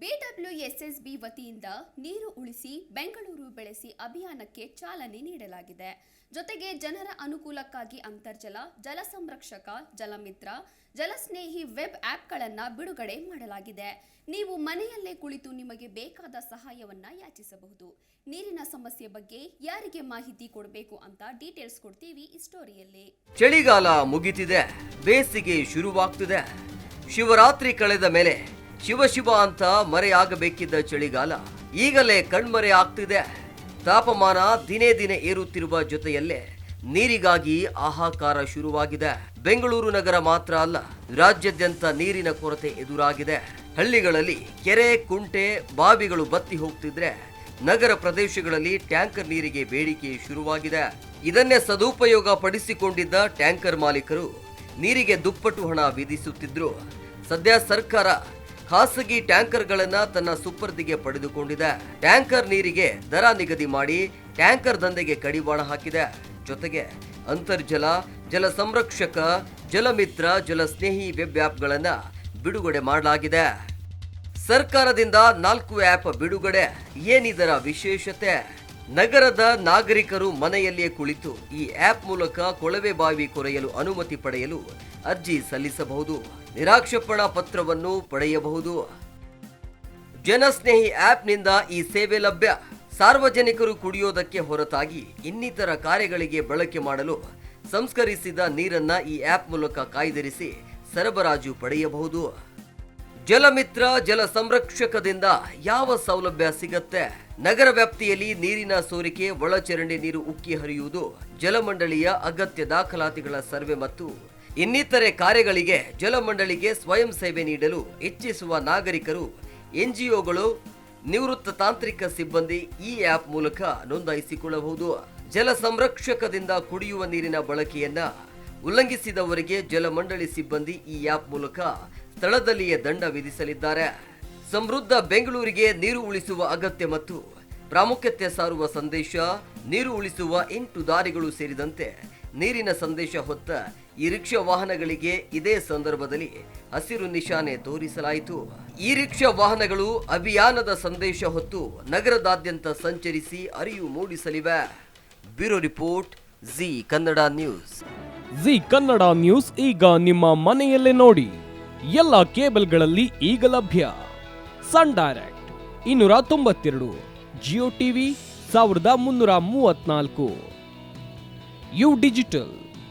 BWSSB ವತಿಯಿಂದ ನೀರು ಉಳಿಸಿ ಬೆಂಗಳೂರು ಬೆಳೆಸಿ ಅಭಿಯಾನಕ್ಕೆ ಚಾಲನೆ ನೀಡಲಾಗಿದೆ. ಜೊತೆಗೆ ಜನರ ಅನುಕೂಲಕ್ಕಾಗಿ ಅಂತರ್ಜಲ, ಜಲ ಸಂರಕ್ಷಕ, ಜಲಮಿತ್ರ, ಜಲಸ್ನೇಹಿ ವೆಬ್ ಆ್ಯಪ್ಗಳನ್ನು ಬಿಡುಗಡೆ ಮಾಡಲಾಗಿದೆ. ನೀವು ಮನೆಯಲ್ಲೇ ಕುಳಿತು ನಿಮಗೆ ಬೇಕಾದ ಸಹಾಯವನ್ನು ಯಾಚಿಸಬಹುದು. ನೀರಿನ ಸಮಸ್ಯೆ ಬಗ್ಗೆ ಯಾರಿಗೆ ಮಾಹಿತಿ ಕೊಡಬೇಕು ಅಂತ ಡೀಟೇಲ್ಸ್ ಕೊಡ್ತೀವಿ ಈ ಸ್ಟೋರಿಯಲ್ಲಿ. ಚಳಿಗಾಲ ಮುಗಿತಿದೆ, ಬೇಸಿಗೆ ಶುರುವಾಗ್ತಿದೆ. ಶಿವರಾತ್ರಿ ಕಳೆದ ಮೇಲೆ ಶಿವ ಶಿವ ಅಂತ ಮರೆಯಾಗಬೇಕಿದ್ದ ಚಳಿಗಾಲ ಈಗಲೇ ಕಣ್ಮರೆ ಆಗ್ತಿದೆ. ತಾಪಮಾನ ದಿನೇ ದಿನೇ ಏರುತ್ತಿರುವ ಜೊತೆಯಲ್ಲೇ ನೀರಿಗಾಗಿ ಹಾಹಾಕಾರ ಶುರುವಾಗಿದೆ. ಬೆಂಗಳೂರು ನಗರ ಮಾತ್ರ ಅಲ್ಲ, ರಾಜ್ಯಾದ್ಯಂತ ನೀರಿನ ಕೊರತೆ ಎದುರಾಗಿದೆ. ಹಳ್ಳಿಗಳಲ್ಲಿ ಕೆರೆ, ಕುಂಟೆ, ಬಾವಿಗಳು ಬತ್ತಿ ಹೋಗ್ತಿದ್ರೆ ನಗರ ಪ್ರದೇಶಗಳಲ್ಲಿ ಟ್ಯಾಂಕರ್ ನೀರಿಗೆ ಬೇಡಿಕೆ ಶುರುವಾಗಿದೆ. ಇದನ್ನೇ ಸದುಪಯೋಗ ಪಡಿಸಿಕೊಂಡಿದ್ದ ಟ್ಯಾಂಕರ್ ಮಾಲೀಕರು ನೀರಿಗೆ ದುಪ್ಪಟ್ಟು ಹಣ ವಿಧಿಸುತ್ತಿದ್ರು. ಸದ್ಯ ಸರ್ಕಾರ ಖಾಸಗಿ ಟ್ಯಾಂಕರ್ಗಳನ್ನು ತನ್ನ ಸುಪರ್ದಿಗೆ ಪಡೆದುಕೊಂಡಿದೆ. ಟ್ಯಾಂಕರ್ ನೀರಿಗೆ ದರ ನಿಗದಿ ಮಾಡಿ ಟ್ಯಾಂಕರ್ ದಂಧೆಗೆ ಕಡಿವಾಣ ಹಾಕಿದೆ. ಜೊತೆಗೆ ಅಂತರ್ಜಲ, ಜಲ ಸಂರಕ್ಷಕ, ಜಲಮಿತ್ರ ಜಲ ಸ್ನೇಹಿ ವೆಬ್ ಆ್ಯಪ್ಗಳನ್ನು ಬಿಡುಗಡೆ ಮಾಡಲಾಗಿದೆ. ಸರ್ಕಾರದಿಂದ ನಾಲ್ಕು ಆ್ಯಪ್ ಬಿಡುಗಡೆ. ಏನಿದರ ವಿಶೇಷತೆ? ನಗರದ ನಾಗರಿಕರು ಮನೆಯಲ್ಲಿಯೇ ಕುಳಿತು ಈ ಆ್ಯಪ್ ಮೂಲಕ ಕೊಳವೆ ಬಾವಿ ಕೊರೆಯಲು ಅನುಮತಿ ಪಡೆಯಲು ಅರ್ಜಿ ಸಲ್ಲಿಸಬಹುದು. ನಿರಾಕ್ಷೇಪಣಾ ಪತ್ರವನ್ನು ಪಡೆಯಬಹುದು. ಜನಸ್ನೇಹಿ ಆ್ಯಪ್ನಿಂದ ಈ ಸೇವೆ ಲಭ್ಯ. ಸಾರ್ವಜನಿಕರು ಕುಡಿಯೋದಕ್ಕೆ ಹೊರತಾಗಿ ಇನ್ನಿತರ ಕಾರ್ಯಗಳಿಗೆ ಬಳಕೆ ಮಾಡಲು ಸಂಸ್ಕರಿಸಿದ ನೀರನ್ನ ಈ ಆ್ಯಪ್ ಮೂಲಕ ಕಾಯ್ದಿರಿಸಿ ಸರಬರಾಜು ಪಡೆಯಬಹುದು. ಜಲಮಿತ್ರ ಜಲ ಸಂರಕ್ಷಕದಿಂದ ಯಾವ ಸೌಲಭ್ಯ ಸಿಗತ್ತೆ? ನಗರ ವ್ಯಾಪ್ತಿಯಲ್ಲಿ ನೀರಿನ ಸೋರಿಕೆ, ಒಳಚರಂಡಿ ನೀರು ಉಕ್ಕಿ ಹರಿಯುವುದು ಜಲಮಂಡಳಿಯ ಅಗತ್ಯ ದಾಖಲಾತಿಗಳ ಸರ್ವೆ ಮತ್ತು ಇನ್ನಿತರೆ ಕಾರ್ಯಗಳಿಗೆ ಜಲಮಂಡಳಿಗೆ ಸ್ವಯಂ ಸೇವೆ ನೀಡಲು ಇಚ್ಛಿಸುವ ನಾಗರಿಕರು, ಎನ್ಜಿಒಗಳು, ನಿವೃತ್ತ ತಾಂತ್ರಿಕ ಸಿಬ್ಬಂದಿ ಈ ಆ್ಯಪ್ ಮೂಲಕ ನೋಂದಾಯಿಸಿಕೊಳ್ಳಬಹುದು. ಜಲ ಸಂರಕ್ಷಕದಿಂದ ಕುಡಿಯುವ ನೀರಿನ ಬಳಕೆಯನ್ನ ಉಲ್ಲಂಘಿಸಿದವರಿಗೆ ಜಲಮಂಡಳಿ ಸಿಬ್ಬಂದಿ ಈ ಆ್ಯಪ್ ಮೂಲಕ ಸ್ಥಳದಲ್ಲಿಯೇ ದಂಡ ವಿಧಿಸಲಿದ್ದಾರೆ. ಸಮೃದ್ಧ ಬೆಂಗಳೂರಿಗೆ ನೀರು ಉಳಿಸುವ ಅಗತ್ಯ ಮತ್ತು ಪ್ರಾಮುಖ್ಯತೆ ಸಾರುವ ಸಂದೇಶ, ನೀರು ಉಳಿಸುವ ಎಂಟು ದಾರಿಗಳು ಸೇರಿದಂತೆ ನೀರಿನ ಸಂದೇಶ ಹೊತ್ತ ಈ ರಿಕ್ಷಾ ವಾಹನಗಳಿಗೆ ಇದೇ ಸಂದರ್ಭದಲ್ಲಿ ಹಸಿರು ನಿಶಾನೆ ತೋರಿಸಲಾಯಿತು. ಈ ರಿಕ್ಷಾ ವಾಹನಗಳು ಅಭಿಯಾನದ ಸಂದೇಶ ಹೊತ್ತು ನಗರದಾದ್ಯಂತ ಸಂಚರಿಸಿ ಅರಿವು ಮೂಡಿಸಲಿವೆ. Bureau report, Zee Kannada news. Zee Kannada news ಈಗ ನಿಮ್ಮ ಮನೆಯಲ್ಲೇ ನೋಡಿ. ಎಲ್ಲ ಕೇಬಲ್ಗಳಲ್ಲಿ ಈಗ ಲಭ್ಯ. ಸನ್ ಡೈರೆಕ್ಟ್ ಇನ್ನೂರ ತೊಂಬತ್ತೆರಡು, ಜಿಯೋ ಟಿವಿ ಸಾವಿರದ ಮುನ್ನೂರ ಮೂವತ್ನಾಲ್ಕು ಯು ಡಿಜಿಟಲ್.